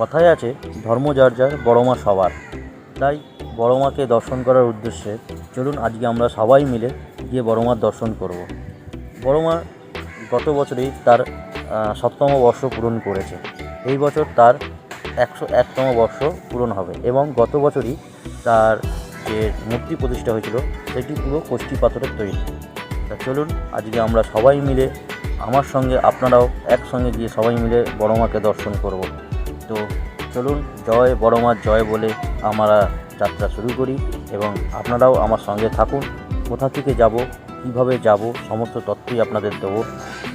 কথায় আছে, ধর্ম যার যার বড় মা সবার। তাই বড় মাকে দর্শন করার উদ্দেশ্যে চলুন আজকে আমরা সবাই মিলে গিয়ে বড় মার দর্শন করব। বড় মা গত বছরেই তার সপ্তম বর্ষ পূরণ করেছে। এই বছর তার একশো একতম বর্ষ পূরণ হবে এবং গত বছরই তার যে মূর্তি প্রতিষ্ঠা হয়েছিল, সেটি পুরো কষ্টি পাথরের তৈরি। তা চলুন আজকে আমরা সবাই মিলে, আমার সঙ্গে আপনারাও একসঙ্গে গিয়ে সবাই মিলে বড় মাকে দর্শন করব। তো চলুন জয় বড় মার জয় বলে আমরা যাত্রা শুরু করি এবং আপনারাও আমার সঙ্গে থাকুন। কোথা থেকে যাব, কীভাবে যাব, সমস্ত তথ্যই আপনাদের দেবো।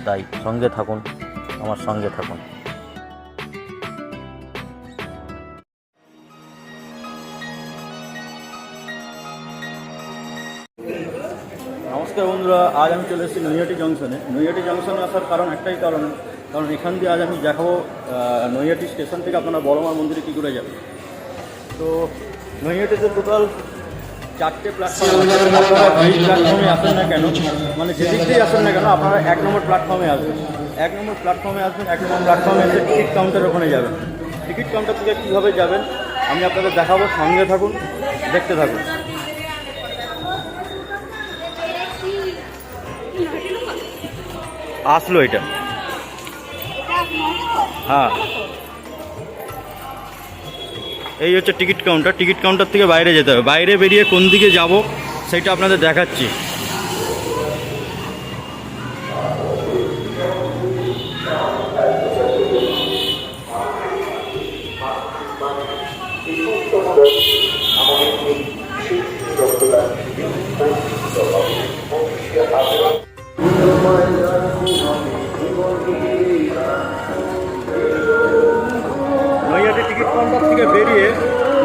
তাই সঙ্গে থাকুন, আমার সঙ্গে থাকুন। নমস্কার বন্ধুরা, আজ আমি চলে এসেছি নৈহাটি জংশনে। নৈহাটি জংশনে আসার কারণ একটাই কারণ কারণ এখান দিয়ে আজ আমি দেখাবো নৈহাটি স্টেশন থেকে আপনারা বড়মার মন্দিরে কী করে যাবেন। তো নৈহাটিতে টোটাল চারটে প্ল্যাটফর্ম আপনারা যেই প্ল্যাটফর্মে আসেন না কেন মানে যেদিক দিয়ে আসেন না কেন আপনারা এক নম্বর প্ল্যাটফর্মে আসবেন। এক নম্বর প্ল্যাটফর্মে আসবেন এক নম্বর প্ল্যাটফর্মে এসে টিকিট কাউন্টার ওখানে যাবেন। টিকিট কাউন্টার থেকে কীভাবে যাবেন আমি আপনাদের দেখাবো সঙ্গে থাকুন দেখতে থাকুন। আসলো এটা। হ্যাঁ। এই হচ্ছে টিকিট কাউন্টার। টিকিট কাউন্টার থেকে বাইরে যেতে হবে। বাইরে বেরিয়ে কোন দিকে যাব সেটা আপনাদের দেখাচ্ছি। নৈহাটি টিকিট কাউন্টার থেকে বেরিয়ে,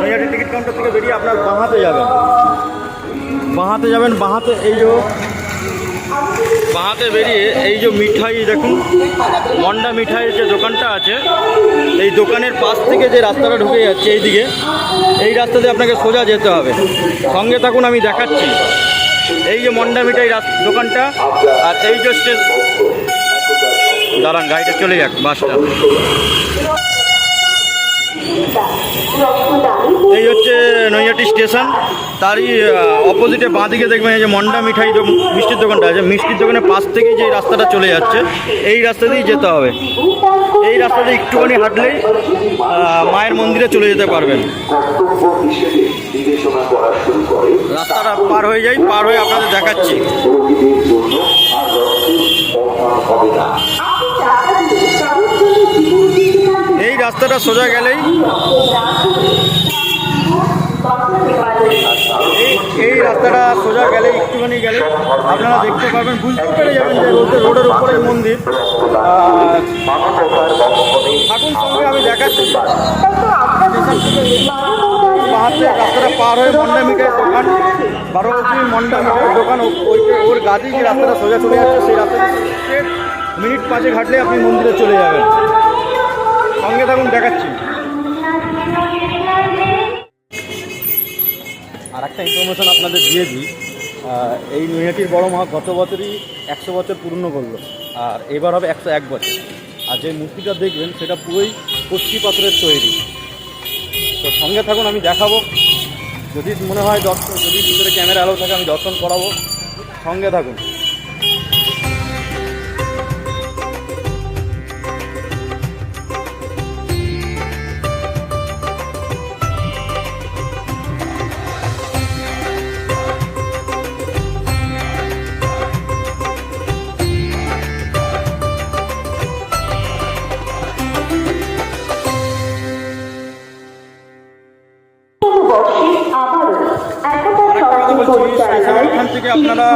নৈহাটি টিকিট কাউন্টার থেকে বেরিয়ে আপনার বাঁহাতে যাবেন। বাঁহাতে যাবেন, বাঁহাতে এই যে বাঁহাতে বেরিয়ে এই যে মিঠাই দেখুন, মন্ডা মিঠাইয়ের যে দোকানটা আছে, এই দোকানের পাশ থেকে যে রাস্তাটা ঢুকে যাচ্ছে এই দিকে এই রাস্তা দিয়ে আপনাকে সোজা যেতে হবে। সঙ্গে থাকুন, আমি দেখাচ্ছি। এই যে মন্ডা মিঠাই দোকানটা, আর এই যে স্টেজ দাঁড়ান, গাড়িটা চলে যাক, বাসটা এই হচ্ছে নৈহাটি স্টেশন, তারই অপোজিটে বাঁ দিকে দেখবেন এই যে মন্ডা মিঠাই মিষ্টির দোকানটা আছে, মিষ্টির দোকানের পাশ থেকেই যে রাস্তাটা চলে যাচ্ছে, এই রাস্তা দিয়েই যেতে হবে। এই রাস্তা দিয়ে একটুখানি হাঁটলেই মায়ের মন্দিরে চলে যেতে পারবেন। রাস্তাটা পার হয়ে যাই, পার হয়ে আপনাদের দেখাচ্ছি। এই রাস্তাটা সোজা গেলেই এই রাস্তাটা সোজা গেলে, একটুখানি গেলে, আপনারা দেখতে পাবেন বুঝতে পেরে যাবেন যে রোডের রোডের উপরে মন্দির। থাকুন, সঙ্গে আমি দেখাচ্ছি। পাহাড়ে রাস্তাটা পার হয়ে মন্ডা দোকান বারো অব্দি মন্ডা মিঠাইয়ের দোকান ওই ওর গাদি যে রাস্তাটা সোজা চলে যাচ্ছে, সেই রাস্তা মিনিট পাঁচে ঘাটলে আপনি মন্দিরে চলে যাবেন। সঙ্গে থাকুন, দেখাচ্ছি। আর একটা ইনফরমেশন আপনাদের দিয়ে দিই। এই নৈহাটির বড় মা গত বছরই একশো বছর পূর্ণ করল। আর এবার হবে একশো এক বছর। আর যে মূর্তিটা দেখবেন, সেটা পুরোই কষ্টি পাথরের তৈরি। তো সঙ্গে থাকুন, আমি দেখাবো। যদি মনে হয় দর্শন যদি ভিতরে ক্যামেরা আলো থাকে, আমি দর্শন করাবো। সঙ্গে থাকুন। এখান থেকে আপনারা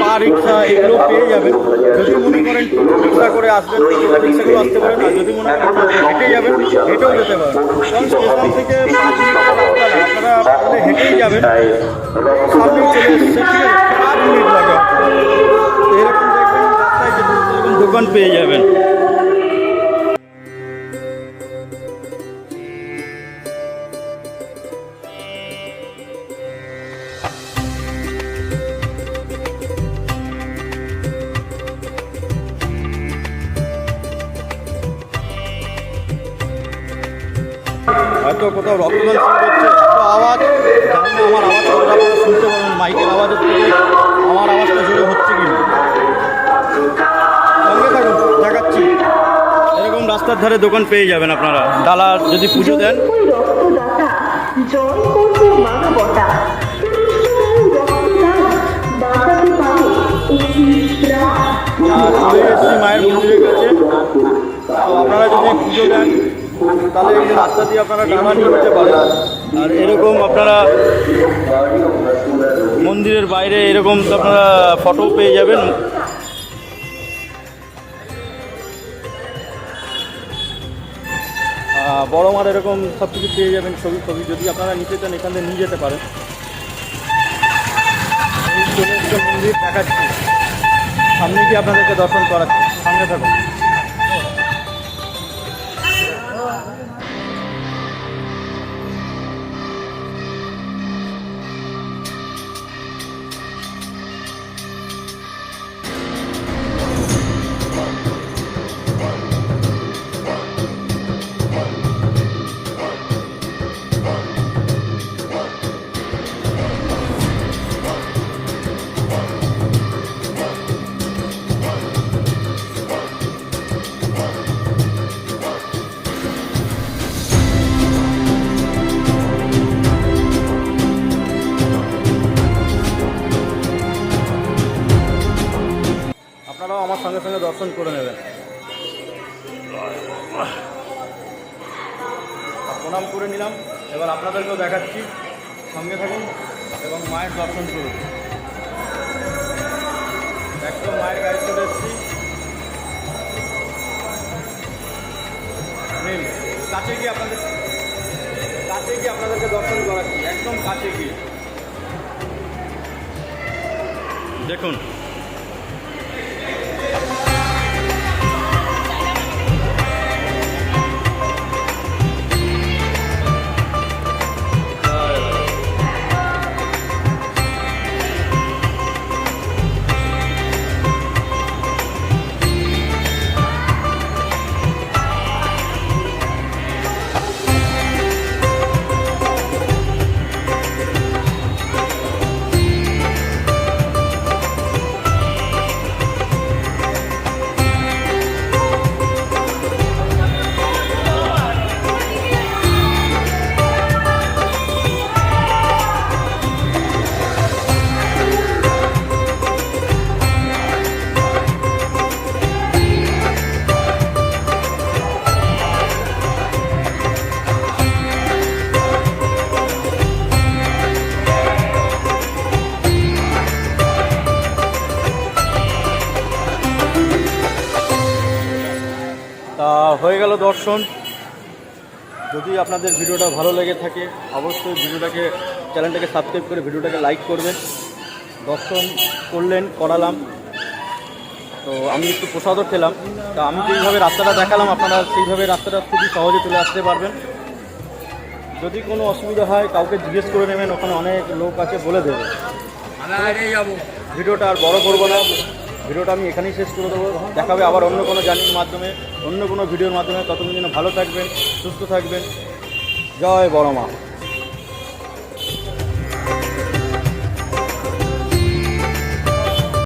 পা রিক্সা এগুলো পেয়ে যাবেন। যদি মনে করেন রিক্সা করে আসবেন রিক্সাগুলো আসতে পারেন আর যদি মনে করেন হেঁটে যাবেন হেঁটেও যেতে পারেন কারণ স্টেশন থেকে পাঁচ মিনিটের রাস্তা না আপনারা হেঁটেই যাবেন। সামনেই চলে এসছে ঠিক আছে পাঁচ মিনিট লাগে। এরকম দেখবেন রাস্তায় যেতে যেতে এরকম দোকান পেয়ে যাবেন। হয়তো কোথাও রক্তদান হচ্ছে এত আওয়াজ। জানি না আমার আওয়াজ কতটা আপনারা শুনতে পাবেন মাইকের আওয়াজের থেকে আমার আওয়াজটা জোরে হচ্ছে কি। সঙ্গে থাকুন দেখাচ্ছি। এরকম রাস্তার ধারে দোকান পেয়ে যাবেন আপনারা। ডালা যদি পুজো দেন। এসেছি মায়ের মন্দিরের কাছে আপনারা যদি পুজো দেন তাহলে এই রাস্তা দিয়ে আপনারা ডানা নিয়ে যেতে পারেন আর এরকম আপনারা মন্দিরের বাইরে এরকম তো আপনারা ফটো পেয়ে যাবেন। বড় মার এরকম সব কিছু পেয়ে যাবেন ছবি ছবি যদি আপনারা নিতে চান এখান থেকে নিয়ে যেতে পারেন। মন্দির দেখাচ্ছি। সামনে কি আপনাদেরকে দর্শন করাচ্ছি। সামনে থাকুন। আপনারাও আমার সঙ্গে সঙ্গে দর্শন করে নেবেন। প্রণাম করে নিলাম। এবার আপনাদেরকেও দেখাচ্ছি। সঙ্গে থাকুন এবং মায়ের দর্শন করুন। একদম মায়ের গাড়ি চলে এসেছি। কাছে গিয়ে আপনাদের কাছে গিয়ে আপনাদেরকে দর্শন করাচ্ছি। একদম কাছে গিয়ে। দেখুন গেল দর্শন। যদি আপনাদের ভিডিওটা ভালো লেগে থাকে অবশ্যই ভিডিওটাকে চ্যানেলটাকে সাবস্ক্রাইব করে ভিডিওটাকে লাইক করবেন। দর্শন করলেন করালাম। তো আমি একটু প্রসাদও খেলাম। তা আমি যেইভাবে রাস্তাটা দেখালাম আপনারা সেইভাবে রাস্তাটা খুবই সহজে চলে আসতে পারবেন। যদি কোনো অসুবিধা হয় কাউকে জিজ্ঞেস করে নেবেন ওখানে অনেক লোক আছে বলে দেবে। ভিডিওটা আর বড় করব না। ভিডিওটা আমি এখানেই শেষ করে দেবো। দেখাবে আবার অন্য কোনো জার্নির মাধ্যমে, অন্য কোনো ভিডিওর মাধ্যমে। ততদিন যেন ভালো থাকবেন, সুস্থ থাকবেন। জয় বড় মা।